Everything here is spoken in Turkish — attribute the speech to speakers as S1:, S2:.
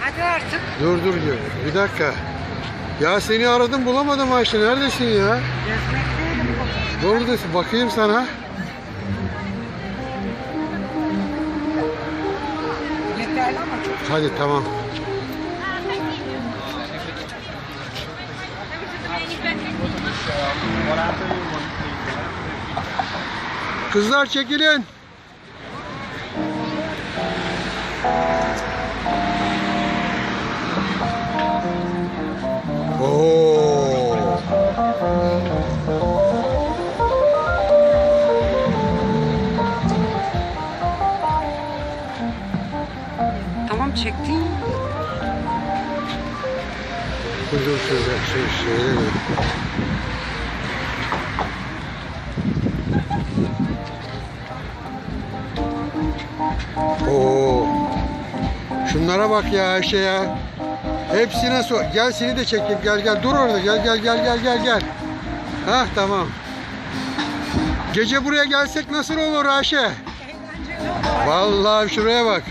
S1: Hadi artık.
S2: Dur dur diyor. Bir dakika. Ya seni aradım bulamadım Ayşe. Neredesin ya?
S1: Gezmekteydim.
S2: Buradasın. Bakayım sana.
S1: Yeterli ama çok.
S2: Hadi tamam. Kızlar çekilin. Oo.
S1: Tamam çektin.
S2: Dur şöyle şey mi? Oo. Şunlara bak ya Ayşe ya. Hepsine sor. Gel seni de çekeyim. Gel gel dur orada. Gel gel gel gel gel gel. Hah tamam. Gece buraya gelsek nasıl olur Ayşe? Vallahi şuraya bak.